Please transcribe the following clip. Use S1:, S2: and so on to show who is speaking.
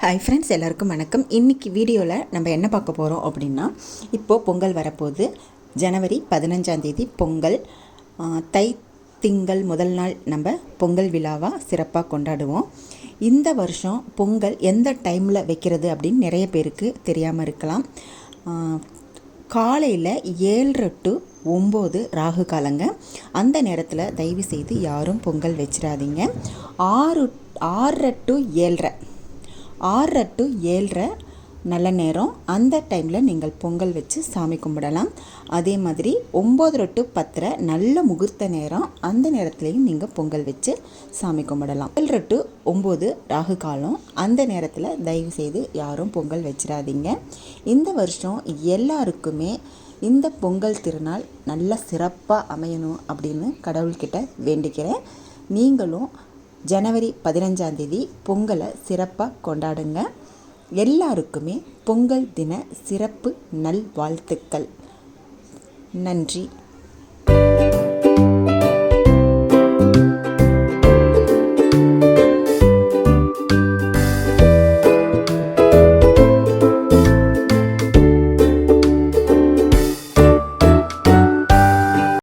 S1: Hi friends எல்லாருக்கும் வணக்கம். இன்றைக்கி வீடியோவில் நம்ம என்ன பார்க்க போகிறோம் அப்படின்னா இப்போது பொங்கல் வரப்போகுது. ஜனவரி பதினஞ்சாந்தேதி பொங்கல். தை திங்கள் முதல் நாள் நம்ம பொங்கல் விழாவாக சிறப்பாக கொண்டாடுவோம். இந்த வருஷம் பொங்கல் எந்த டைமில் வைக்கிறது அப்படின்னு நிறைய பேருக்கு தெரியாமல் இருக்கலாம். காலையில் ஏழரை டு ஒம்பது ராகு காலங்க. அந்த நேரத்தில் தயவு செய்து யாரும் பொங்கல் வச்சிடாதீங்க. ஆறு ஆறரை டு ஏழரை. ஆறரை டு ஏழரை நல்ல நேரம். அந்த டைமில் நீங்கள் பொங்கல் வச்சு சாமி கும்பிடலாம். அதே மாதிரி ஒம்போதரை டு பத்தரை நல்ல முகூர்த்த நேரம். அந்த நேரத்துலையும் நீங்கள் பொங்கல் வச்சு சாமி கும்பிடலாம். ஏழரை டு ஒம்பது ராகு காலம். அந்த நேரத்தில் தயவு செய்து யாரும் பொங்கல் வச்சிடாதீங்க. இந்த வருஷம் எல்லாருக்குமே இந்த பொங்கல் திருநாள் நல்ல சிறப்பாக அமையணும் அப்படின்னு கடவுள்கிட்ட வேண்டிக்கிறேன். நீங்களும் ஜனவரி பதினஞ்சாம் தேதி பொங்கலை சிறப்பாக கொண்டாடுங்க. எல்லாருக்குமே பொங்கல் தின சிறப்பு நல்வாழ்த்துக்கள். நன்றி.